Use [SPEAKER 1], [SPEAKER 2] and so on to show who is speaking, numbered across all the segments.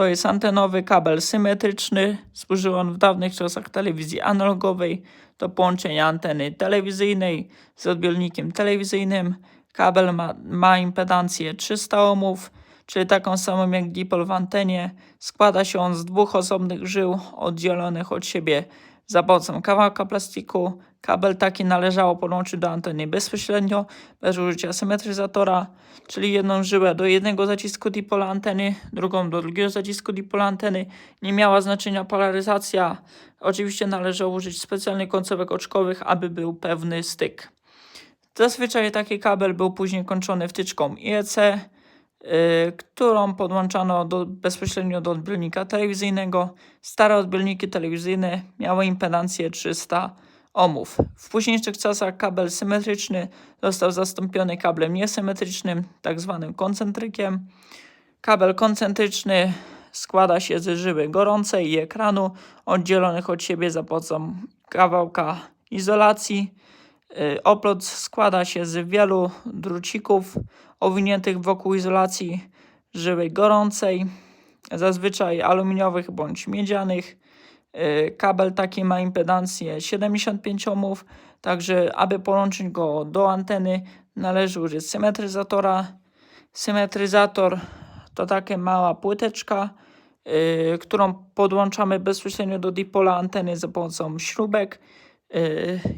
[SPEAKER 1] To jest antenowy kabel symetryczny. Służył on w dawnych czasach telewizji analogowej do połączenia anteny telewizyjnej z odbiornikiem telewizyjnym. Kabel ma, ma impedancję 300 ohmów, czyli taką samą jak dipol w antenie. Składa się on z dwóch osobnych żył oddzielonych od siebie za pomocą kawałka plastiku. Kabel taki należało podłączyć do anteny bezpośrednio, bez użycia symetryzatora, czyli jedną żyłę do jednego zacisku dipola anteny, drugą do drugiego zacisku dipola anteny. Nie miała znaczenia polaryzacja. Oczywiście należało użyć specjalnych końcówek oczkowych, aby był pewny styk. Zazwyczaj taki kabel był później kończony wtyczką IEC, którą podłączano do, bezpośrednio do odbiornika telewizyjnego. Stare odbiorniki telewizyjne miały impedancję 300 ohmów. W późniejszych czasach kabel symetryczny został zastąpiony kablem niesymetrycznym, tak zwanym koncentrykiem. Kabel koncentryczny składa się z żyły gorącej i ekranu oddzielonych od siebie za pomocą kawałka izolacji. Y, Oplot składa się z wielu drucików owiniętych wokół izolacji żyły gorącej, zazwyczaj aluminiowych bądź miedzianych. Y, Kabel taki ma impedancję 75 ohmów, także aby połączyć go do anteny należy użyć symetryzatora. Symetryzator to taka mała płyteczka, y, którą podłączamy bezpośrednio do dipola anteny za pomocą śrubek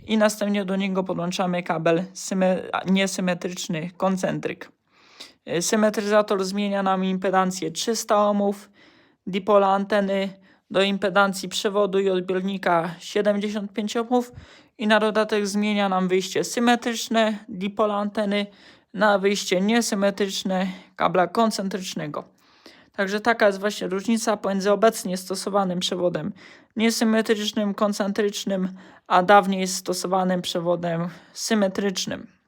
[SPEAKER 1] i następnie do niego podłączamy kabel niesymetryczny koncentryk. Y, Symetryzator zmienia nam impedancję 300 ohmów dipola anteny do impedancji przewodu i odbiornika 75 ohmów i na dodatek zmienia nam wyjście symetryczne dipola anteny na wyjście niesymetryczne kabla koncentrycznego. Także taka jest właśnie różnica pomiędzy obecnie stosowanym przewodem niesymetrycznym, koncentrycznym, a dawniej stosowanym przewodem symetrycznym.